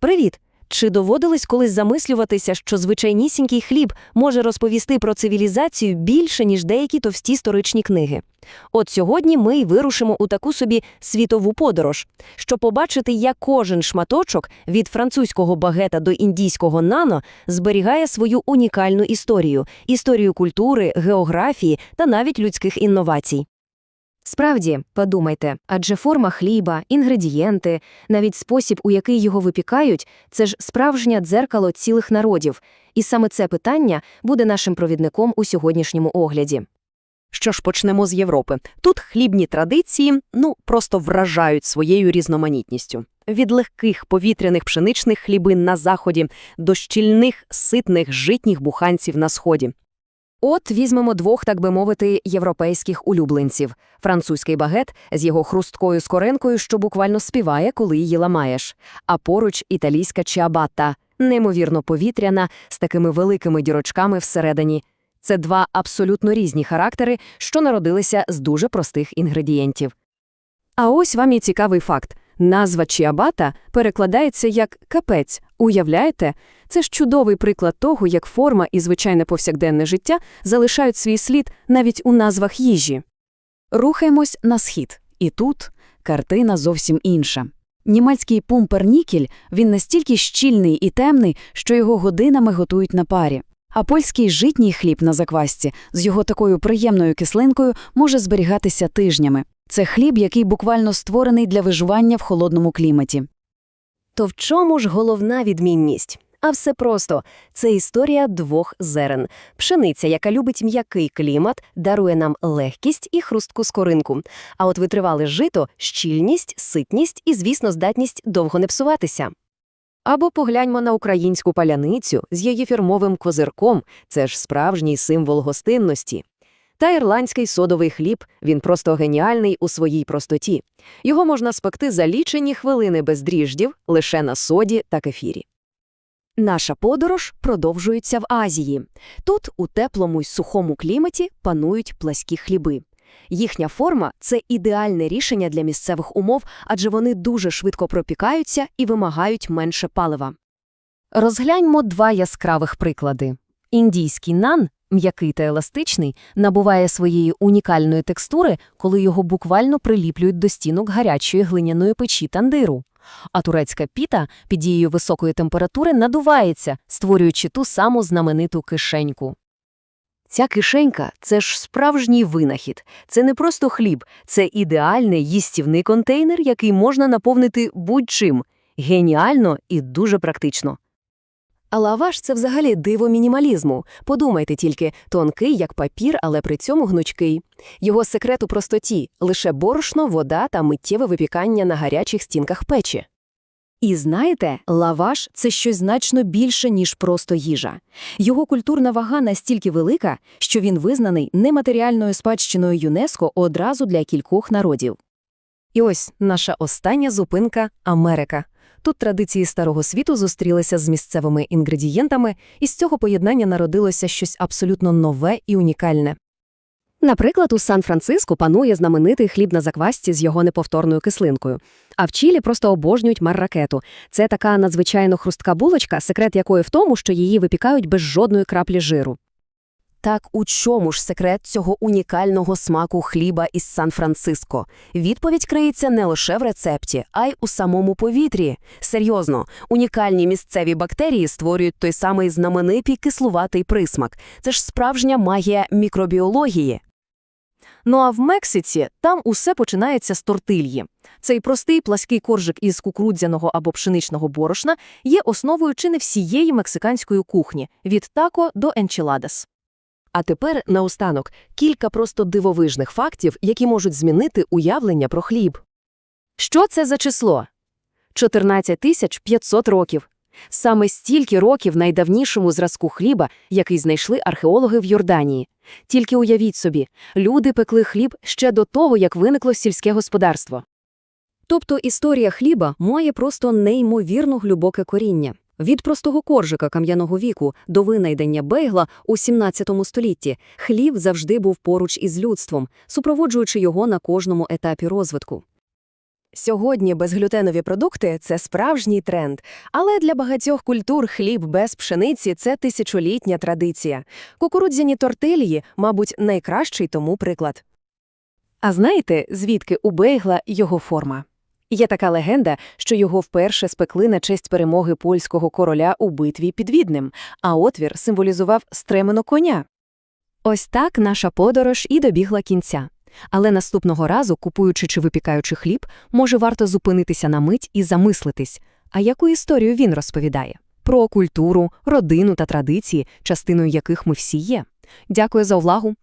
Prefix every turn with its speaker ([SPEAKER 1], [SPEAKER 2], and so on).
[SPEAKER 1] Привіт! Чи доводилось колись замислюватися, що звичайнісінький хліб може розповісти про цивілізацію більше, ніж деякі товсті історичні книги? От сьогодні ми й вирушимо у таку собі світову подорож, щоб побачити, як кожен шматочок від французького багета до індійського нано зберігає свою унікальну історію – історію культури, географії та навіть людських інновацій.
[SPEAKER 2] Справді, подумайте, адже форма хліба, інгредієнти, навіть спосіб, у який його випікають, це ж справжнє дзеркало цілих народів. І саме це питання буде нашим провідником у сьогоднішньому огляді.
[SPEAKER 3] Що ж, почнемо з Європи. Тут хлібні традиції, ну, просто вражають своєю різноманітністю. Від легких повітряних пшеничних хлібин на заході до щільних, ситних житніх буханців на сході.
[SPEAKER 2] От візьмемо двох, так би мовити, європейських улюбленців. Французький багет з його хрусткою скоринкою, що буквально співає, коли її ламаєш. А поруч італійська чіабатта, неймовірно повітряна, з такими великими дірочками всередині. Це два абсолютно різні характери, що народилися з дуже простих інгредієнтів.
[SPEAKER 3] А ось вам і цікавий факт. Назва чіабата перекладається як «капець». Уявляєте? Це ж чудовий приклад того, як форма і звичайне повсякденне життя залишають свій слід навіть у назвах їжі. Рухаємось на схід. І тут картина зовсім інша. Німецький пумпернікель, він настільки щільний і темний, що його годинами готують на парі. А польський житній хліб на заквасці з його такою приємною кислинкою може зберігатися тижнями. Це хліб, який буквально створений для виживання в холодному кліматі.
[SPEAKER 1] То в чому ж головна відмінність? А все просто – це історія двох зерен. Пшениця, яка любить м'який клімат, дарує нам легкість і хрустку скоринку. А от витривале жито – щільність, ситність і, звісно, здатність довго не псуватися.
[SPEAKER 3] Або погляньмо на українську паляницю з її фірмовим козирком – це ж справжній символ гостинності. Та ірландський содовий хліб – він просто геніальний у своїй простоті. Його можна спекти за лічені хвилини без дріждів лише на соді та кефірі.
[SPEAKER 1] Наша подорож продовжується в Азії. Тут, у теплому й сухому кліматі, панують плаські хліби. Їхня форма – це ідеальне рішення для місцевих умов, адже вони дуже швидко пропікаються і вимагають менше палива. Розгляньмо два яскравих приклади. Індійський нан, м'який та еластичний, набуває своєї унікальної текстури, коли його буквально приліплюють до стінок гарячої глиняної печі тандиру. А турецька піта під дією високої температури надувається, створюючи ту саму знамениту кишеньку. Ця кишенька – це ж справжній винахід. Це не просто хліб, це ідеальний їстівний контейнер, який можна наповнити будь-чим. Геніально і дуже практично. А лаваш – це взагалі диво мінімалізму. Подумайте тільки, тонкий, як папір, але при цьому гнучкий. Його секрет у простоті – лише борошно, вода та миттєве випікання на гарячих стінках печі. І знаєте, лаваш – це щось значно більше, ніж просто їжа. Його культурна вага настільки велика, що він визнаний нематеріальною спадщиною ЮНЕСКО одразу для кількох народів. І ось наша остання зупинка – Америка. Тут традиції Старого світу зустрілися з місцевими інгредієнтами, і з цього поєднання народилося щось абсолютно нове і унікальне. Наприклад, у Сан-Франциско панує знаменитий хліб на заквасці з його неповторною кислинкою. А в Чилі просто обожнюють марракету. Це така надзвичайно хрустка булочка, секрет якої в тому, що її випікають без жодної краплі жиру. Так у чому ж секрет цього унікального смаку хліба із Сан-Франциско? Відповідь криється не лише в рецепті, а й у самому повітрі. Серйозно, унікальні місцеві бактерії створюють той самий знаменитий кислуватий присмак. Це ж справжня магія мікробіології. Ну а в Мексиці там усе починається з тортильї. Цей простий плаский коржик із кукурудзяного або пшеничного борошна є основою чи не всієї мексиканської кухні – від тако до енчіладес. А тепер, наостанок, кілька просто дивовижних фактів, які можуть змінити уявлення про хліб. Що це за число? 14 500 років. Саме стільки років найдавнішому зразку хліба, який знайшли археологи в Йорданії. Тільки уявіть собі, люди пекли хліб ще до того, як виникло сільське господарство. Тобто історія хліба має просто неймовірно глибоке коріння. Від простого коржика кам'яного віку до винайдення бейгла у 17 столітті хліб завжди був поруч із людством, супроводжуючи його на кожному етапі розвитку.
[SPEAKER 4] Сьогодні безглютенові продукти це справжній тренд, але для багатьох культур хліб без пшениці це тисячолітня традиція. Кукурудзяні тортильї, мабуть, найкращий тому приклад.
[SPEAKER 1] А знаєте, звідки у бейгла його форма? Є така легенда, що його вперше спекли на честь перемоги польського короля у битві під Віднем, а отвір символізував стремено коня. Ось так наша подорож і добігла кінця. Але наступного разу, купуючи чи випікаючи хліб, може варто зупинитися на мить і замислитись, а яку історію він розповідає? Про культуру, родину та традиції, частиною яких ми всі є. Дякую за увагу.